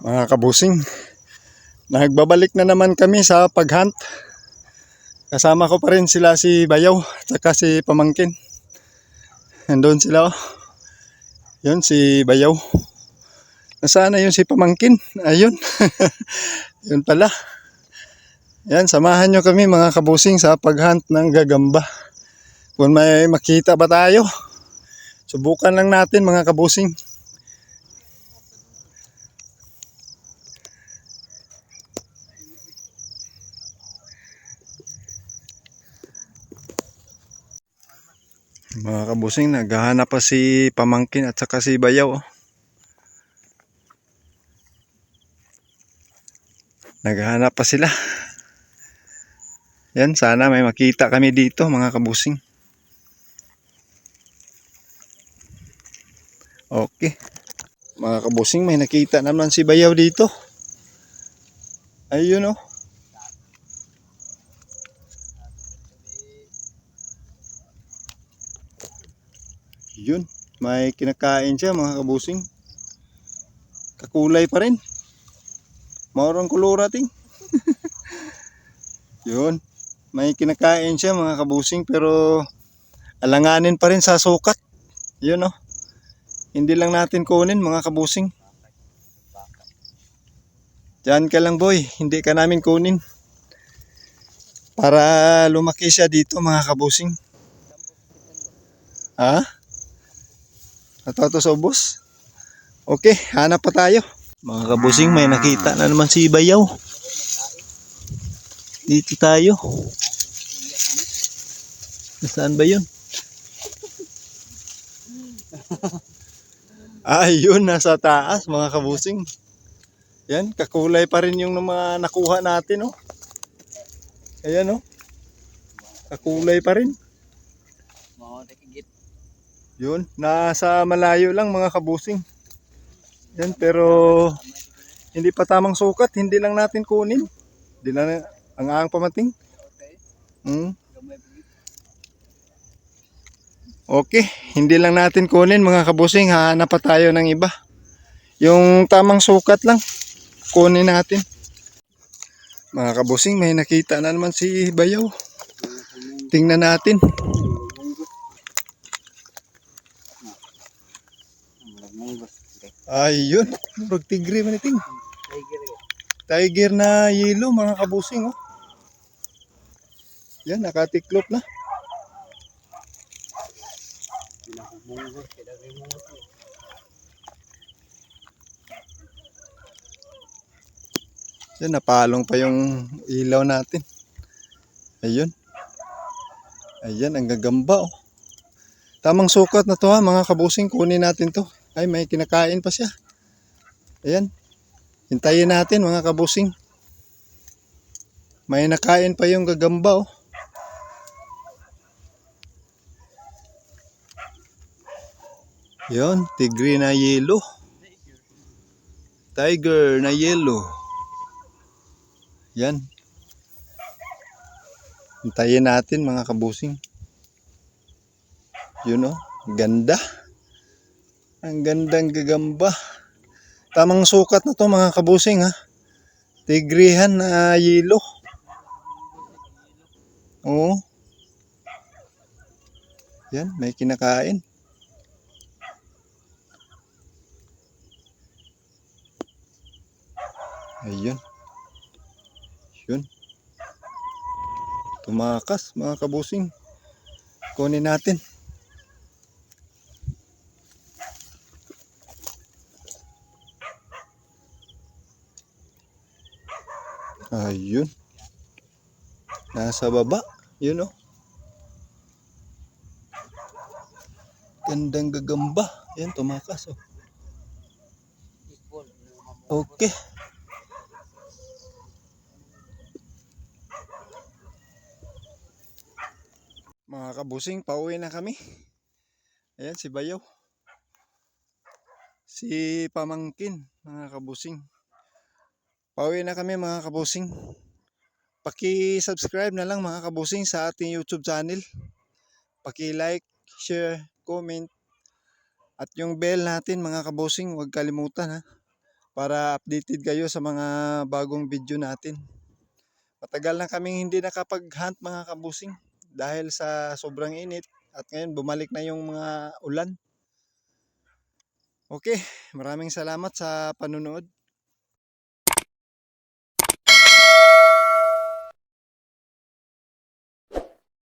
Mga kabusing, nagbabalik na naman kami sa paghunt. Kasama ko pa rin sila si Bayaw at si Pamangkin. Nandun sila oh. Yun si Bayaw. Nasaan na yun si Pamangkin? Ayun. yun pala. Yan, samahan nyo kami mga kabusing sa paghunt ng gagamba. Kung may makita ba tayo, subukan lang natin mga kabusing. Mga kabusing, naghahanap pa si Pamangkin at saka si Bayaw. oh. Naghahanap pa sila. Yan, sana may makita kami dito mga kabusing. Okay. Mga kabusing, may nakita naman si Bayaw dito. Ayun oh. Yun, may kinakain siya mga kabusing. Kakulay pa rin. Maurang kulura ting. Yun, may kinakain siya mga kabusing pero alanganin pa rin sa sukat. Yun oh. Hindi lang natin kunin mga kabusing. Diyan ka lang boy, hindi ka namin kunin. Para lumaki siya dito mga kabusing. Ha? Natoto sa ubos? Okay, hanap pa tayo. Mga kabusing, may nakita na naman si Bayaw. Dito tayo. Nasaan ba yun? Ayun, nasa taas mga kabusing. Yan, kakulay pa rin yung mga nakuha natin, oh. Ayan, oh. Kakulay pa rin. Mga. Yun, nasa malayo lang mga kabusing. Yan, pero hindi pa tamang sukat, hindi lang natin kunin. Hindi lang ang aang pamating. Hmm. Okay, hindi lang natin kunin mga kabusing, hahanap pa tayo ng iba. Yung tamang sukat lang, kunin natin. Mga kabusing, may nakita na naman si Bayaw. Tingnan natin. Munggos. Okay. Ayun, murag tigre man iting. Tiger. Tiger na yelo mga kabusing oh. Yan, nakatiklop na. Yan, napalong pa yung ilaw natin. Ayun. Ayan, ang gagamba oh. Tamang sukat na to ha, mga kabusing. Kunin natin to. Ay, may kinakain pa siya. Ayan. Hintayin natin mga kabusing. May nakain pa yung gagamba oh. Yon, tigre na yelo. Tiger na yelo. Yan. Hintayin natin mga kabusing. Yun oh, ganda. Ang gandang gagamba. Tamang sukat na to mga kabusing ha. Tigrihan na yelo. Oo. Yan, may kinakain. Ayun. Yun. Tumakas mga kabusing. Kunin natin. Ayun. Nasa baba. Yun oh. Gandang gagamba. Yan, tumakas oh. Equal. Okay. Mga kabusing, pauwi na kami. Ayan, si Bayaw. Si Pamangkin, mga kabusing. Pauwi na kami mga kabusing. Paki-subscribe na lang mga kabusing sa ating YouTube channel. Paki-like, share, comment. At yung bell natin mga kabusing, huwag kalimutan ha. para updated kayo sa mga bagong video natin. Matagal na kaming hindi nakapag-hunt mga kabusing dahil sa sobrang init at ngayon bumalik na yung mga ulan. Okay, maraming salamat sa panunood.